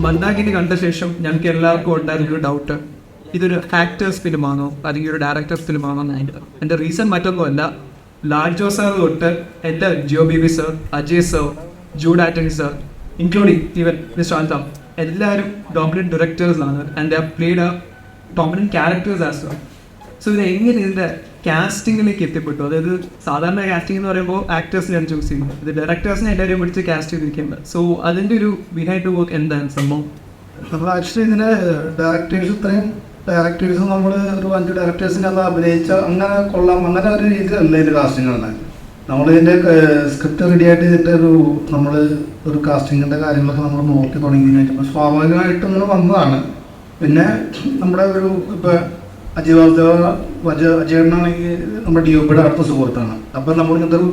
മന്ദാകിനി കണ്ട ശേഷം ഞങ്ങൾക്ക് എല്ലാവർക്കും ഉണ്ടായിരുന്ന ഒരു ഡൗട്ട് ഇതൊരു ആക്ടേഴ്സ് ഫിലിമാണോ അല്ലെങ്കിൽ ഒരു ഡയറക്ടേഴ്സ് ഫിലിമാണോ എന്നായിട്ട് എന്റെ റീസൺ മറ്റൊന്നുമല്ല ലാൽ ജോ സാർ തൊട്ട് എന്റെ Jeo B sir Ajay sir Jude Antony sir including even mister അന്തം എല്ലാവരും ഡോമിനന്റ് ഡയറക്ടേഴ്സ് ആണ്. And the played dominant characters as well so ഇത് എങ്ങനെ ഇതിന്റെ കാസ്റ്റിംഗിലേക്ക് എത്തിപ്പെട്ടു. അതായത് സാധാരണ കാസ്റ്റിംഗ് എന്ന് പറയുമ്പോൾ ആക്ടേഴ്സിനെയാണ് ചൂസ് ചെയ്യുന്നത്. ഇത് ഡയറക്ടേഴ്സിനെ എല്ലാവരും പിടിച്ച് കാസ്റ്റ് ചെയ്തിരിക്കുന്നത് സോ അതിന്റെ ഒരു ബിഹൈൻഡ് വർക്ക് എന്താണ് സംഭവം? നമ്മൾ ആക്ച്വലി ഇതിന് ഡയറക്ടേഴ്സ് ഇത്രയും ഡയറക്ടേഴ്സ് നമ്മൾ ഒരു അഞ്ച് ഡയറക്ടേഴ്സിനെ അത് അഭിനയിച്ച അങ്ങനെ കൊള്ളാം അങ്ങനെ ഒരു രീതിയിലല്ല ഇതിന്റെ കാസ്റ്റിംഗ് ഉള്ളത് നമ്മൾ സ്ക്രിപ്റ്റ് റെഡി ആയിട്ട് ഇതിന്റെ ഒരു നമ്മൾ ഒരു കാസ്റ്റിങ്ങിന്റെ കാര്യങ്ങളൊക്കെ നമ്മൾ നോക്കി തുടങ്ങി കഴിഞ്ഞപ്പോൾ സ്വാഭാവികമായിട്ടും ഇങ്ങനെ വന്നതാണ്. പിന്നെ നമ്മുടെ ഒരു ഇപ്പോൾ അജയ് വാസുദേവ അജയ അജയണ്ണാണെങ്കിൽ നമ്മുടെ ഡി ഒ അടുത്ത സുഹൃത്താണ്. അപ്പം നമ്മൾ ഇങ്ങനത്തെ ഒരു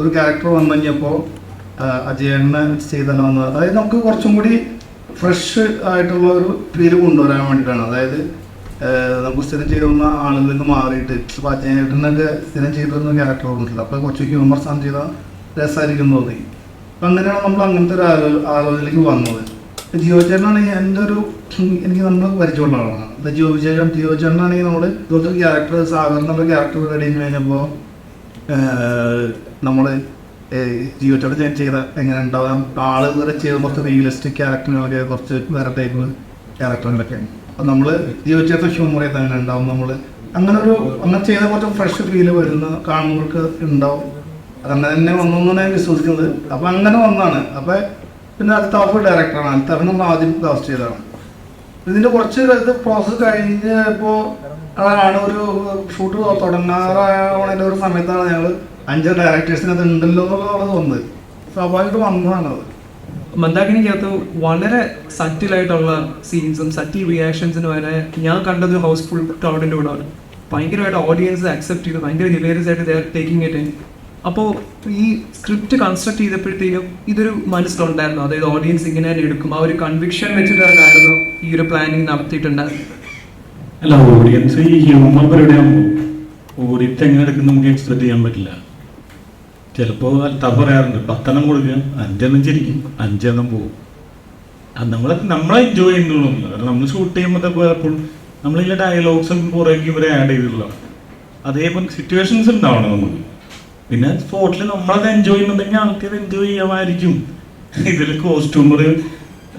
ഒരു ക്യാരക്ടർ വന്നു കഴിഞ്ഞപ്പോൾ അജയണ്ണ ചെയ്തല്ലോ വന്നത്. അതായത് നമുക്ക് കുറച്ചും കൂടി ഫ്രഷ് ആയിട്ടുള്ള ഒരു ഫീൽ കൊണ്ടുവരാൻ വേണ്ടിയിട്ടാണ്. അതായത് നമുക്ക് സ്ഥിരം ചെയ്തുന്ന ആളിൽ നിന്ന് മാറിയിട്ട് ഇപ്പോൾ അജയേട്ടനൊക്കെ സ്ഥിരം ചെയ്തിരുന്ന ക്യാരക്ടർ വന്നിട്ടില്ല. അപ്പോൾ കുറച്ച് ഹ്യൂമർ സാധനം ചെയ്താൽ രസമായിരിക്കും തോന്നി. അപ്പം അങ്ങനെയാണ് നമ്മൾ അങ്ങനത്തെ ഒരു ആലോ ആലോചനയിലേക്ക് വന്നത്. ജിയോ ചേട്ടനാണെങ്കിൽ എന്റെ ഒരു എനിക്ക് നമ്മൾ പരിചയമുള്ള ആളാണ് അപ്പോൾ ജിയോ ചേട്ടൻ ജിയോ ചേട്ടനാണെങ്കിൽ നമ്മൾ ഇതുപോലത്തെ ക്യാരക്ടർ സാധാരണ ക്യാരക്ടർ റെഡി കഴിഞ്ഞപ്പോൾ നമ്മൾ ജിയോ ചേട്ടൻ ഞാൻ ചെയ്ത എങ്ങനെ ഉണ്ടാവാം? ആൾ വരെ ചെയ്ത കുറച്ച് റിയലിസ്റ്റിക് ക്യാരക്ടറിനൊക്കെ കുറച്ച് വേറെ ടൈപ്പ് ക്യാരക്ടറുകളൊക്കെ അപ്പം നമ്മൾ ജിയോ ചേട്ടൻ ഹ്യൂമറെ തന്നെ ഉണ്ടാവും നമ്മൾ അങ്ങനെ ഒരു അങ്ങനെ ചെയ്ത കുറച്ച് ഫ്രഷ് ഫീൽ വരുന്ന കാണുന്നവർക്ക് ഉണ്ടാവും. അതങ്ങനെ തന്നെ വന്നു ഞാൻ വിശ്വസിക്കുന്നത്. അപ്പം അങ്ങനെ വന്നാണ് അപ്പം പിന്നെ അൽത്താഫ് ഡയറക്ടറാണ് അൽത്താഫ് നമ്മൾ ആദ്യം കാസ്റ്റ് ചെയ്തതാണ്. ഇതിന്റെ കുറച്ച് ഇത് പ്രോസസ്സ് കഴിഞ്ഞപ്പോൾ ആണ് ഒരു ഷൂട്ട് തുടങ്ങാറായ ഒരു സമയത്താണ് ഞങ്ങൾ അഞ്ച് ഡയറക്ടേഴ്സിന് അത് ഉണ്ടല്ലോ എന്നുള്ളത് തോന്നുന്നത്. സ്വാഭാവികമായിട്ട് വന്നതാണ് അത്. മന്ദാകിനിക്കകത്ത് വളരെ സറ്റിലായിട്ടുള്ള സീൻസും സറ്റിൽ റിയാക്ഷൻസിന് വരെ ഞാൻ കണ്ടത് ഹൗസ്ഫുൾ ക്രൗഡിന്റെ കൂടെ ഭയങ്കരമായിട്ട് ഓഡിയൻസ് അക്സെപ്റ്റ് ചെയ്ത് ഭയങ്കര ഹിലേറിയസ് ആയിട്ട് ടേക്കിംഗ് ഇറ്റ് അപ്പോൾ ഈ സ്ക്രിപ്റ്റ് കൺസ്ട്രക്ട് ചെയ്തപ്പോഴത്തേക്കും ഇതൊരു മനസ്സിലുണ്ടായിരുന്നു അതായത് ഓഡിയൻസ് ഇങ്ങനെ തന്നെ എടുക്കും. ആ ഒരു കൺവിക്ഷൻ വെച്ചിട്ടായിരുന്നു ഈ ഒരു പ്ലാനിങ് നടത്തിയിട്ടുണ്ടായിരുന്നു അല്ല ഓഡിയൻസ് ഈ ചെയ്യാൻ പറ്റില്ല. ചിലപ്പോൾ അൽത്താഫ് പറയാറുണ്ട് പത്തെണ്ണം കൊടുക്കുക അഞ്ചെണ്ണം ചിരിക്കും അഞ്ചെണ്ണം പോകും അത് നമ്മൾ നമ്മളെ എൻജോയ് ചെയ്യുന്നുള്ളൂ. കാരണം നമ്മൾ ഷൂട്ട് ചെയ്യുമ്പോൾ പലപ്പോഴും നമ്മളിതിലെ ഡയലോഗ്സും പുറകെ ഇവരെ ആഡ് ചെയ്തിട്ടുള്ള അതേപോലെ സിറ്റുവേഷൻസ് ഉണ്ടാവണം നമുക്ക്. പിന്നെ സ്പോട്ടിൽ നമ്മളത് എൻജോയ് ചെയ്യുന്നുണ്ടെങ്കിൽ ആൾക്കാർ എൻജോയ് ചെയ്യാമായിരിക്കും. ഇതിൽ കോസ്റ്റ്യൂമർ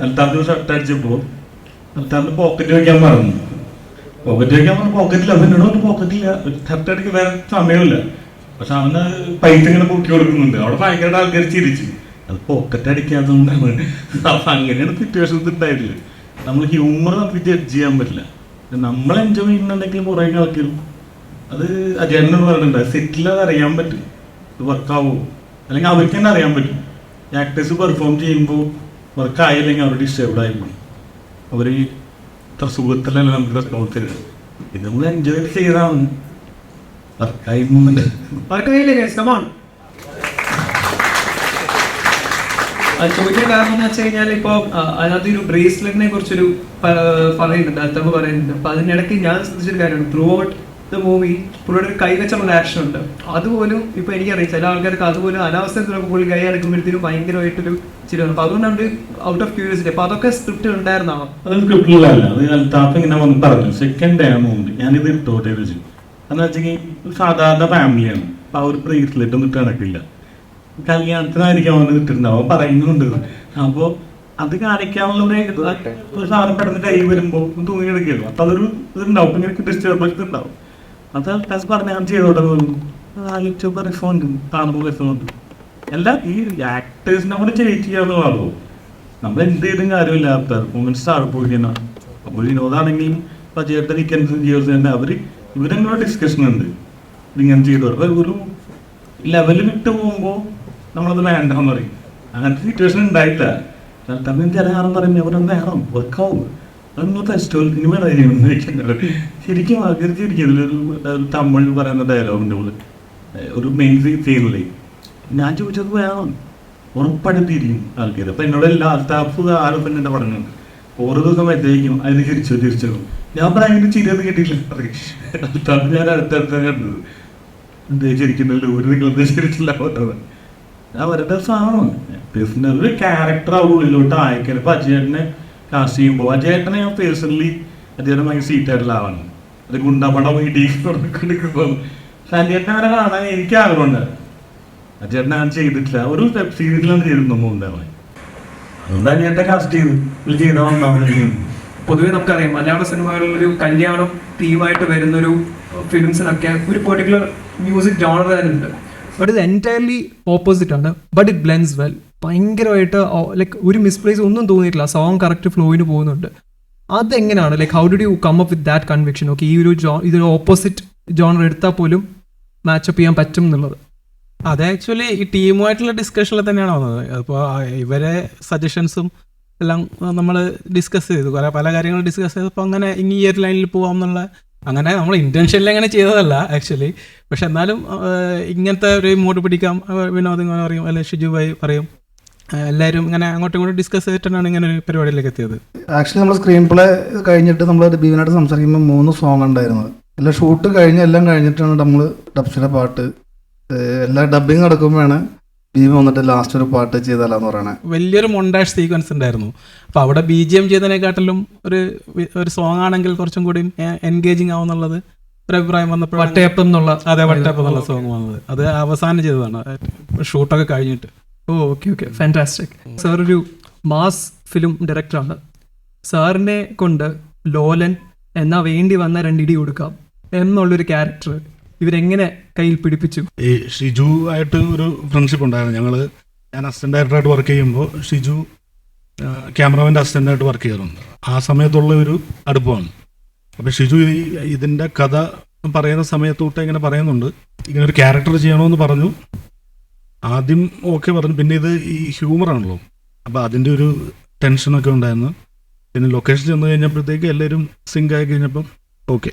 അൽത്താഫ് ഷർട്ട് അടിച്ചപ്പോൾ അൽത്താഫിന് പോക്കറ്റ് വയ്ക്കാൻ പറഞ്ഞു പോക്കറ്റ് വയ്ക്കാൻ പറഞ്ഞു പോക്കറ്റില്ല അവനോട് പറഞ്ഞു പോക്കറ്റില്ല ഷർട്ട് അടിക്കാൻ വേറെ സമയമില്ല. പക്ഷെ അവന് പൈസ ഇങ്ങനെ പൊക്കി കൊടുക്കുന്നുണ്ട്. അവിടെ ഭയങ്കര ആൾക്കാർ ചിരിച്ചു. അത് പോക്കറ്റ് അടിക്കാത്തതുകൊണ്ടാണ്. അപ്പൊ അങ്ങനെയാണ് സിറ്റുവേഷൻസ് ഉണ്ടായിട്ടില്ല നമ്മൾ ഹ്യൂമർ നമുക്ക് ജഡ്ജ് ചെയ്യാൻ പറ്റില്ല. നമ്മൾ എൻജോയ് ചെയ്യുന്നുണ്ടെങ്കിൽ കുറേ ആൾക്കാരും അത് അജയനോട് പറഞ്ഞിട്ടുണ്ട്. സെറ്റിൽ അത് അറിയാൻ പറ്റും. ഇത് വർക്കാവോ അല്ലെങ്കിൽ അവർക്ക് തന്നെ അറിയാൻ പറ്റും. ആക്ടേഴ്സ് പെർഫോം ചെയ്യുമ്പോൾ വർക്ക് ആയില്ലെങ്കിൽ അവർ ഡിസ്റ്റർബ്ഡ് ആയി പോകും അവർ ഇത്ര സുഖത്തിലല്ല നമുക്ക് റെസ്പോൺസ് തരുന്നത് ഇത് നമ്മൾ എൻജോയ് ചെയ്താണ്. വർക്കായി ചോദിക്കാൻ കാരണം എന്ന് വെച്ച് കഴിഞ്ഞാൽ ഇപ്പോൾ അതിനകത്ത് ഒരു ബ്രേസ്ലെറ്റിനെ കുറിച്ചൊരു പറയുന്നുണ്ട്. അത്തമ്മ പറയുന്നുണ്ട്. അപ്പൊ അതിനിടയ്ക്ക് ഞാൻ ശ്രദ്ധിച്ചൊരു കാര്യമാണ് ത്രൂ ഔട്ട് ദ മൂവി പുള്ളിയുടെ ഒരു കൈവച്ചുള്ള ആക്ഷൻ ഉണ്ട്. അതുപോലും ഇപ്പൊ എനിക്കറിയാം ചില ആൾക്കാർക്ക് അതുപോലും അനാവശ്യത്തിലൊക്കെ പുള്ളി കൈ അടക്കുമ്പോഴത്തേക്കും ഭയങ്കരമായിട്ടൊരു ചിരി. അപ്പൊ അതുകൊണ്ടാണ് ഔട്ട് ഓഫ് ക്യൂരിയോസിറ്റി അപ്പൊ അതൊക്കെ സ്ക്രിപ്റ്റ് ഉണ്ടായിരുന്നോ? അത് സ്ക്രിപ്റ്റിലല്ല അത് അൽത്താഫ് ഇങ്ങനെ വന്ന് പറഞ്ഞു. സെക്കൻഡ് ഡേ മൂവി ഞാനിത് ഇട്ടോട്ടെ വെച്ചു എന്ന് വെച്ചെങ്കിൽ സാധാരണ ഫാമിലിയാണ് അപ്പൊ ആ ഒരു ബ്രേസ്ലെറ്റ് ഒന്നും ഇട്ട് നടക്കില്ല. കല്യാണത്തിനായിരിക്കും അവന് ഇട്ടിട്ടുണ്ടാവും അവൻ പറയുന്നുണ്ട്. അപ്പോൾ അത് കാണിക്കാനുള്ള ഒരു സാധനം പെട്ടെന്ന് കൈ വരുമ്പോൾ തൂങ്ങി എടുക്കില്ല അപ്പൊ അതൊരു ഇതുണ്ടാവും. ഇങ്ങനെ ഡിസ്റ്റർബൻസ് ഉണ്ടാവും അത് ടെസ് പറഞ്ഞ ഞാൻ ചെയ്തോട്ടെ യൂട്യൂബർ റിഫോണ്ട് കാണുമ്പോൾ റിഫോണ്ട് അല്ല ഈ ആക്ടേഴ്സിനെ കൂടെ ചെയ്യിക്കാന്നുള്ളതോ നമ്മൾ എന്ത് ചെയ്തും കാര്യമില്ല. പെർഫോമൻസ് താഴെ പോയി കഴിഞ്ഞാൽ അപ്പോൾ വിനോദാണെങ്കിലും ഇപ്പൊ ചേട്ടൻ നിൽക്കുന്ന ജിയോസ് തന്നെ അവർ ഇവരെങ്ങനെ ഡിസ്കഷൻ ഉണ്ട്. ഇതിങ്ങനെ ചെയ്തു. ഒരു ലെവൽ വിട്ട് പോകുമ്പോൾ നമ്മളത് വേണ്ടെന്ന് പറയും. അങ്ങനത്തെ സിറ്റുവേഷൻ ഉണ്ടായില്ല തമ്മിൽ ചില ആറും പറയുമ്പോൾ അവരൊന്ന് വർക്കാവും അതൊന്നും ഫെസ്റ്റിവൽ ഇനി വേണം ശരിക്കും ശരിക്കും ഒരു തമിഴ് പറയുന്ന ഡയലോഗിന്റെ ഉള്ളിൽ ഒരു മെയിൻ സീനില്ലേ ഞാൻ ചോദിച്ചത് വേണം. ഉറപ്പടുത്തിരിക്കും ആൾക്കാർ അപ്പം എന്നോട് എല്ലാ സ്റ്റാഫ് ആരും തന്നെ എന്നെ പറഞ്ഞു ഓരോ ദിവസം വെച്ചേക്കും അതിന് ചിരിച്ചു തിരിച്ചു. ഞാൻ പറയുന്നത് ചിരിയൊന്നും കിട്ടിയില്ല സ്റ്റാഫ് ഞാൻ അടുത്തടുത്ത കണ്ടത്. എന്തേ ചിരിക്കുന്നില്ല ഒരു നിങ്ങൾ പോട്ടത് അവരുടെ സാധനമാണ് പേഴ്സണൽ ഒരു ക്യാരക്ടർ ആ ഉള്ളിലോട്ട് അയക്കാൻ ഇപ്പൊ അജയേട്ടനെ കാസ്റ്റ് ചെയ്യുമ്പോൾ അജയേട്ടനെ ഞാൻ പേഴ്സണലി അദ്ദേഹം ഭയങ്കര സീറ്റ് ആയിട്ടുള്ള ആളാണ്. അത് ഗുണ്ടപടം ഇടിക്കുമ്പോൾ സഞ്ജയേട്ടനെ അവരെ കാണാൻ എനിക്ക് ആഗ്രഹമുണ്ട്. അജയേട്ടനെ ഞാൻ ചെയ്തിട്ടില്ല. ഒരു വെബ് സീരീസിലാണ് ചെയ്തിരുന്നു ഉണ്ടാവാൻ അതുകൊണ്ട് അജയേട്ടനെ കാസ്റ്റ് ചെയ്തു. ഇതിൽ ചെയ്ത വന്നാണ് പൊതുവെ നമുക്കറിയാം മലയാള സിനിമകളിൽ ഒരു കല്യാണം തീമായിട്ട് വരുന്നൊരു ഫിലിംസിനൊക്കെ ഒരു പെർട്ടിക്കുലർ മ്യൂസിക് ജോണർ തന്നെ ഉണ്ട് ബട്ട് ഇത് എന്റയർലി ഓപ്പോസിറ്റ് ആണ്. ബട്ട് ഇറ്റ് ബ്ലെൻസ് വെൽ ഭയങ്കരമായിട്ട് ലൈക്ക് ഒരു മിസ്പ്ലേസ് ഒന്നും തോന്നിയിട്ടില്ല. സോങ് കറക്റ്റ് ഫ്ലോയിന് പോകുന്നുണ്ട്. അതെങ്ങനെയാണ്? Like how did you come up with that conviction okay ഈ ഒരു ജോ ഇതൊരു ഓപ്പോസിറ്റ് ജോണർ എടുത്താൽ പോലും മാച്ചപ്പ് ചെയ്യാൻ പറ്റും എന്നുള്ളത്. അത് ആക്ച്വലി ഈ ടീമുമായിട്ടുള്ള ഡിസ്കഷനിൽ തന്നെയാണ് വന്നത്. അപ്പോൾ ഇവരെ സജഷൻസും എല്ലാം നമ്മൾ ഡിസ്കസ് ചെയ്തു. കുറേ പല കാര്യങ്ങളും ഡിസ്കസ് ചെയ്തപ്പോൾ അങ്ങനെ ഇനി ഈ ഒരു ലൈനിൽ പോകാം എന്നുള്ള അങ്ങനെ നമ്മൾ ഇന്റൻഷനിൽ അങ്ങനെ ചെയ്തതല്ല ആക്ച്വലി പക്ഷെ എന്നാലും ഇങ്ങനത്തെ ഒരു മൂഡ് പിടിക്കാം വിനോദങ്ങൾ പറയും അല്ലെ ഷിജു ഭായി പറയും. എല്ലാവരും ഇങ്ങനെ അങ്ങോട്ടും ഇങ്ങോട്ടും ഡിസ്കസ് ചെയ്തിട്ടാണ് ഇങ്ങനെ ഒരു പരിപാടിയിലേക്ക് എത്തിയത്. ആക്ച്വലി നമ്മൾ സ്ക്രീൻ പ്ലേ കഴിഞ്ഞിട്ട് നമ്മൾ ബീവിനായിട്ട് സംസാരിക്കുമ്പോൾ മൂന്ന് സോങ് ഉണ്ടായിരുന്നത് എല്ലാം ഷൂട്ട് കഴിഞ്ഞ് എല്ലാം കഴിഞ്ഞിട്ടാണ് നമ്മൾ ഡബ്സിലെ പാട്ട് എല്ലാ ഡബിങ് നടക്കുമ്പോഴാണ് ബീവി വന്നിട്ട് ലാസ്റ്റ് ഒരു പാട്ട് ചെയ്താലെന്ന് പറയണേ. വലിയൊരു മൊണ്ടാഷ് സീക്വൻസ് ഉണ്ടായിരുന്നു. അപ്പോൾ അവിടെ ബി ജി എം ചെയ്തതിനെക്കാട്ടിലും ഒരു ഒരു സോങ് ആണെങ്കിൽ കുറച്ചും കൂടി എൻഗേജിങ് ആവുന്നുള്ളത് ഒരു അഭിപ്രായം വന്നപ്പോൾ വട്ടയപ്പം എന്നുള്ള അതെ വട്ടയപ്പം എന്നുള്ള സോങ് വന്നത്. അത് അവസാനം ചെയ്തതാണ്. ഷൂട്ടൊക്കെ കഴിഞ്ഞിട്ട്. Oh okay okay. Fantastic sir ഒരു മാസ് ഫിലിം ഡയറക്ടറാണ് സാറിനെ കൊണ്ട് ലോലൻ എന്നാ വേണ്ടി വന്ന രണ്ടിടി കൊടുക്കാം എന്നുള്ളൊരു ക്യാരക്ടർ ഇവരെങ്ങനെ കയ്യിൽ പിടിപ്പിച്ചു? ഈ ഷിജു ആയിട്ട് ഒരു ഫ്രണ്ട്ഷിപ്പ് ഉണ്ടായിരുന്നു. ഞങ്ങൾ ഞാൻ അസിസ്റ്റന്റ് ഡയറക്ടറായിട്ട് വർക്ക് ചെയ്യുമ്പോൾ ഷിജു ക്യാമറമാന്റെ അസിസ്റ്റന്റായിട്ട് വർക്ക് ചെയ്യാറുണ്ട്. ആ സമയത്തുള്ള ഒരു അടുപ്പമാണ് അപ്പോൾ ഷിജു ഇതിന്റെ കഥ പറയുന്ന സമയത്തോട്ട് ഇങ്ങനെ പറയുന്നുണ്ട്. ഇങ്ങനെ ഒരു ക്യാരക്ടർ ചെയ്യണമെന്ന് പറഞ്ഞു. ആദ്യം ഓക്കെ പറഞ്ഞു. പിന്നെ ഇത് ഈ ഹ്യൂമറാണല്ലോ അപ്പോൾ അതിന്റെ ഒരു ടെൻഷനൊക്കെ ഉണ്ടായിരുന്നു. പിന്നെ ലൊക്കേഷൻ ചെന്ന് കഴിഞ്ഞപ്പോഴത്തേക്ക് എല്ലാവരും സിങ്ക് ആയി കഴിഞ്ഞപ്പം ഓക്കെ.